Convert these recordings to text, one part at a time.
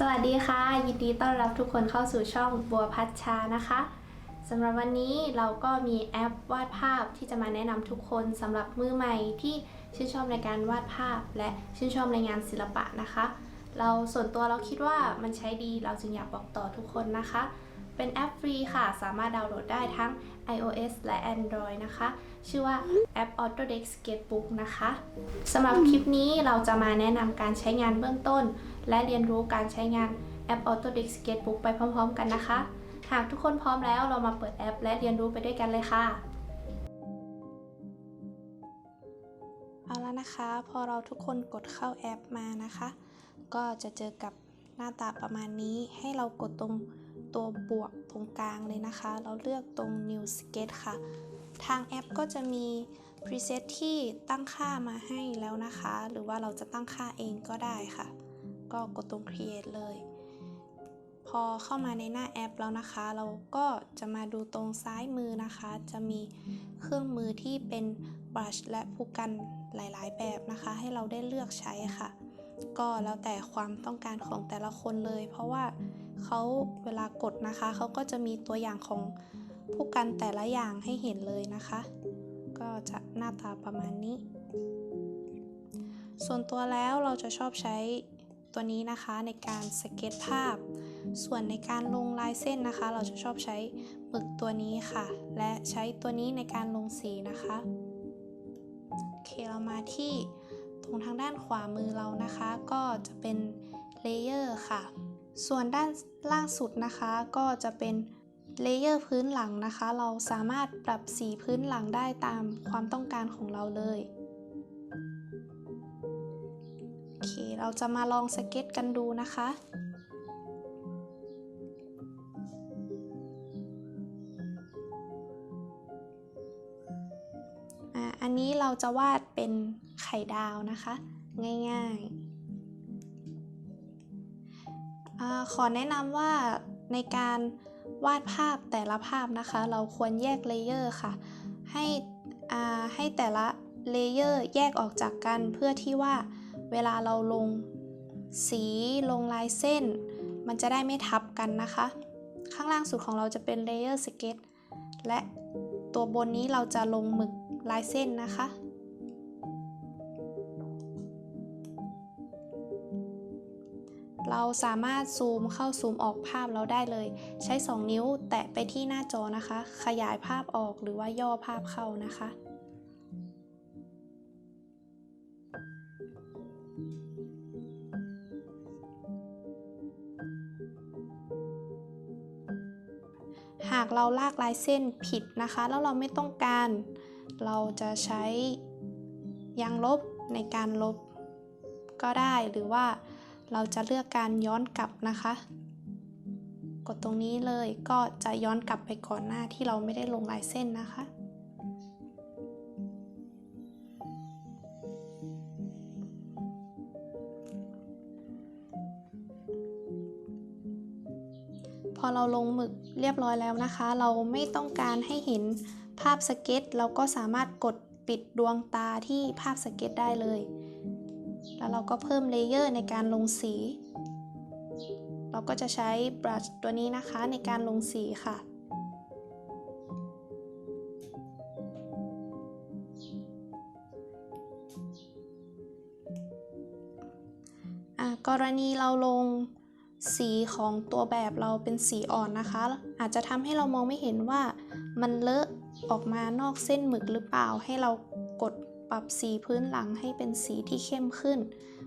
สวัสดีค่ะ ยินดีต้อนรับทุกคนเข้าสู่ช่องบัวพัชชานะคะสำหรับวันนี้เราก็มีแอปวาดภาพที่จะมาแนะนำทุกคนสำหรับมือใหม่ที่ชื่นชอบในการวาดภาพ และชื่นชอบในงานศิลปะนะคะ เราส่วนตัวเราคิดว่ามันใช้ดีเราจึงอยากบอกต่อทุกคนนะคะ เป็นแอปฟรีค่ะ สามารถดาวน์โหลดได้ทั้ง iOS และ Android นะคะ ชื่อว่าแอป Autodesk Sketchbook นะคะสำหรับคลิปนี้เราจะมาแนะนำการใช้งานเบื้องต้น และเรียนรู้การใช้งานแอป Autodesk Sketchbook ไปพร้อม ๆ กันนะคะ หากทุกคนพร้อมแล้วเรามาเปิดแอป และเรียนรู้ไปด้วยกันเลยค่ะ เอาแล้วนะคะ พอเราทุกคนกดเข้าแอปมานะคะ ก็จะเจอกับหน้าตาประมาณนี้ให้เรากดตรง ตัวบวกตรงกลางเลยนะคะ เราเลือกตรง New Sketch ค่ะ ทางแอปก็จะมี preset ที่ตั้งค่ามาให้แล้วนะคะ หรือว่าเราจะตั้งค่าเองก็ได้ค่ะ ก็กดตรง create เลย พอเข้ามาในหน้าแอปแล้วนะคะ เราก็จะมาดูตรงซ้ายมือนะคะ จะมีเครื่องมือที่เป็น brush และผู้กันหลายๆ แบบนะคะ ให้เราได้เลือกใช้ค่ะ ก็แล้วแต่ความต้องการของแต่ละคนเลย เพราะว่า เขาเวลากดนะคะเขาก็จะมีตัวอย่างของผู้กันแต่ละอย่างให้เห็นเลยนะคะ ก็จะหน้าตาประมาณนี้ ส่วนตัวแล้วเราจะชอบใช้ตัวนี้นะคะในการสเก็ตภาพ ส่วนในการลงลายเส้นนะคะ เราจะชอบใช้หมึกตัวนี้ค่ะ และใช้ตัวนี้ในการลงสีนะคะโอเคเรามาที่ตรงทางด้านขวามือเรานะคะ ก็จะเป็นเลเยอร์ค่ะ ส่วนด้านล่างสุดนะคะก็จะเป็นเลเยอร์พื้นหลังนะคะ เราสามารถปรับสีพื้นหลังได้ตามความต้องการของเราเลยโอเค เราจะมาลองสเก็ตกันดูนะคะอันนี้เราจะวาดเป็นไข่ดาวนะคะ ง่ายๆ ขอแนะนำว่าในการวาดภาพแต่ละภาพนะคะ เราควรแยกเลเยอร์ค่ะ ให้ให้แต่ละเลเยอร์แยกออกจากกันเพื่อที่ว่าเวลาเราลงสีลงลายเส้น มันจะได้ไม่ทับกันนะคะ ข้างล่างสุดของเราจะเป็นเลเยอร์สเก็ตและตัวบนนี้เราจะลงหมึกลายเส้นนะคะ เราสามารถซูมเข้าซูมออกภาพเราได้เลย ใช้ 2 นิ้วแตะไปที่หน้าจอนะคะ ขยายภาพออกหรือว่าย่อภาพเข้านะคะ หากเราลากลายเส้นผิดนะคะ แล้วเราไม่ต้องการ เราจะใช้ยางลบในการลบก็ได้หรือว่า เราจะเลือกการย้อนกลับนะคะ กดตรงนี้เลยก็จะย้อนกลับไปก่อนหน้าที่เราไม่ได้ลงลายเส้นนะคะ พอเราลงหมึกเรียบร้อยแล้วนะคะ เราไม่ต้องการให้เห็นภาพสเก็ต เราก็สามารถกดปิดดวงตาที่ภาพสเก็ตได้เลย แล้วเราก็เพิ่มเลเยอร์ในการลงสี เราก็จะใช้บรัชตัวนี้นะคะในการลงสีค่ะ กรณีเราลงสีของตัวแบบเราเป็นสีอ่อนนะคะ อาจจะทำให้เรามองไม่เห็นว่ามันเลอะออกมานอกเส้นหมึกหรือเปล่าให้เรา ปรับสีพื้นหลังให้เป็นสีที่เข้มขึ้น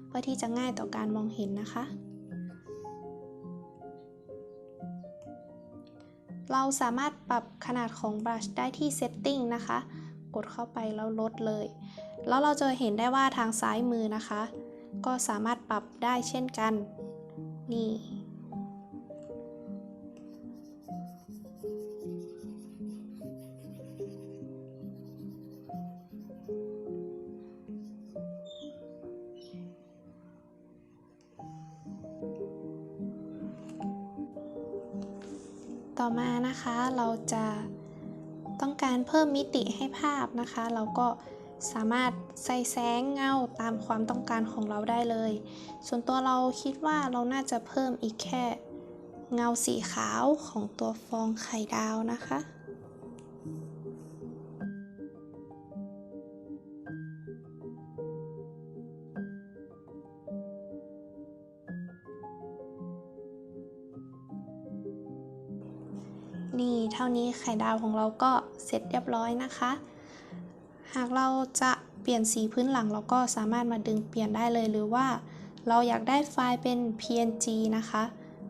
เพื่อที่จะง่ายต่อการมองเห็นนะคะ เราสามารถปรับขนาดของบรัชได้ที่ Setting นะคะ กดเข้าไปแล้วลดเลย แล้วเราจะเห็นได้ว่าทางซ้ายมือนะคะ ก็สามารถปรับได้เช่นกัน นี่ ต่อมานะคะเราจะต้องการเพิ่มมิติให้ภาพนะคะ เราก็สามารถใส่แสงเงาตามความต้องการของเราได้เลย ส่วนตัวเราคิดว่าเราน่าจะเพิ่มอีกแค่เงาสีขาวของตัวฟองไข่ดาวนะคะ นี่เท่านี้ไข่ดาวของเราก็เสร็จเรียบร้อยนะคะ หากเราจะเปลี่ยนสีพื้นหลังเราก็สามารถมาดึงเปลี่ยนได้เลยหรือว่า เราอยากได้ไฟล์เป็น PNG นะคะ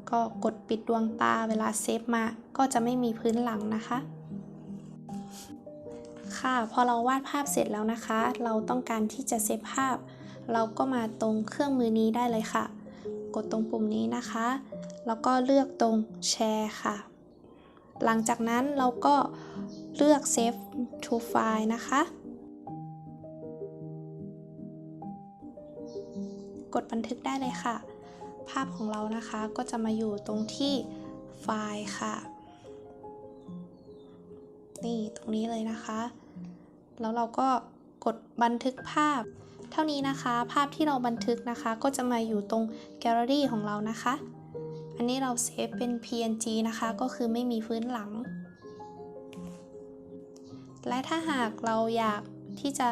ก็กดปิดดวงตาเวลาเซฟมา ก็จะไม่มีพื้นหลังนะคะ ค่ะพอเราวาดภาพเสร็จแล้วนะคะ เราต้องการที่จะเซฟภาพ เราก็มาตรงเครื่องมือนี้ได้เลยค่ะ กดตรงปุ่มนี้นะคะ แล้วก็เลือกตรงแชร์ค่ะ หลังจากนั้นเราก็เลือก Save to File นะคะ กดบันทึกได้เลยค่ะ ภาพของเรานะคะก็จะมาอยู่ตรงที่ไฟล์ค่ะ นี่ตรงนี้เลยนะคะ แล้วเราก็กดบันทึกภาพ เท่านี้นะคะ ภาพที่เราบันทึกนะคะ ก็จะมาอยู่ตรงแกลเลอรี่ของเรานะคะ อันนี้เราเซฟเป็น PNG นะคะ ก็คือไม่มีพื้นหลัง และถ้าหากเราอยากที่จะ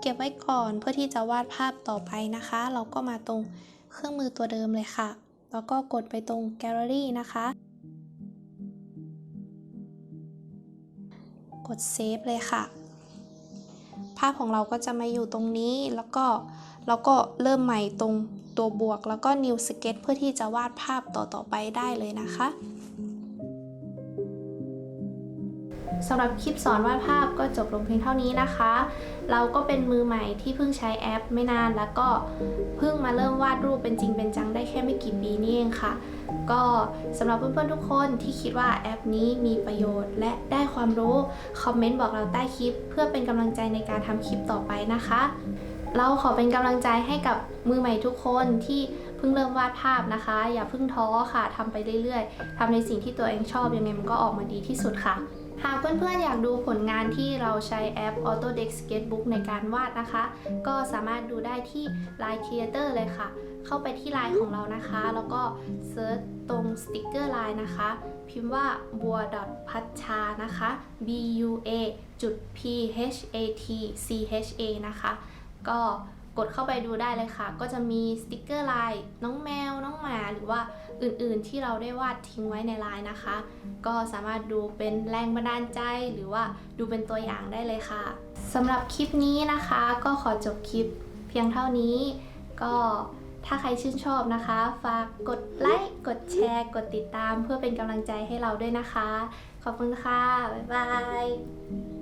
เก็บไว้ก่อนเพื่อที่จะวาดภาพต่อไปนะคะ เราก็มาตรงเครื่องมือตัวเดิมเลยค่ะ แล้วก็กดไปตรงแกลเลอรี่นะคะ กดเซฟเลยค่ะ ภาพของเราก็จะมาอยู่ตรงนี้แล้วก็เราก็เริ่มใหม่ตรง ตัวบวก แล้วก็ new sketch เพื่อที่จะวาดภาพต่อๆไปได้เลยนะคะสำหรับคลิปสอนวาดภาพก็จบลงเพียงเท่านี้นะคะ เราก็เป็นมือใหม่ที่เพิ่งใช้แอปไม่นานแล้วก็เพิ่งมาเริ่มวาดรูปเป็นจริงเป็นจังได้แค่ไม่กี่ปีนี่เองค่ะ ก็สำหรับเพื่อนๆทุกคนที่คิดว่าแอปนี้มีประโยชน์ และได้ความรู้ คอมเมนต์บอกเราใต้คลิป เพื่อเป็นกำลังใจในการทำคลิปต่อไปนะคะ เราขอเป็นกำลังใจให้กับมือใหม่ทุกคนที่เพิ่งเริ่มวาดภาพนะคะ อย่าเพิ่งท้อค่ะทำไปเรื่อยๆทำในสิ่งที่ตัวเองชอบยังไงมันก็ออกมาดีที่สุดค่ะ หากเพื่อนๆอยากดูผลงานที่เราใช้แอป Autodesk Sketchbook ในการวาดนะคะ ก็สามารถดูได้ที่ Line Creator เลยค่ะ เข้าไปที่ Line ของเรานะคะ แล้วก็เซิร์ชตรงสติกเกอร์ Line นะคะพิมพ์ว่าบัวพัชชานะคะ b u a จุด p h a t c h a นะคะ ก็กดเข้าไปดูได้เลยค่ะ ก็จะมีสติกเกอร์ลายน้องแมวน้องหมาหรือว่าอื่นๆที่เราได้วาดทิ้งไว้ในไลน์นะคะ ก็สามารถดูเป็นแรงบันดาลใจ หรือว่าดูเป็นตัวอย่างได้เลยค่ะสำหรับคลิปนี้นะคะ ก็ขอจบคลิปเพียงเท่านี้ ก็ถ้าใครชื่นชอบนะคะ ฝากกดไลค์กดแชร์ กดติดตามเพื่อเป็นกำลังใจให้เราด้วยนะคะ ขอบคุณค่ะ บ๊ายบาย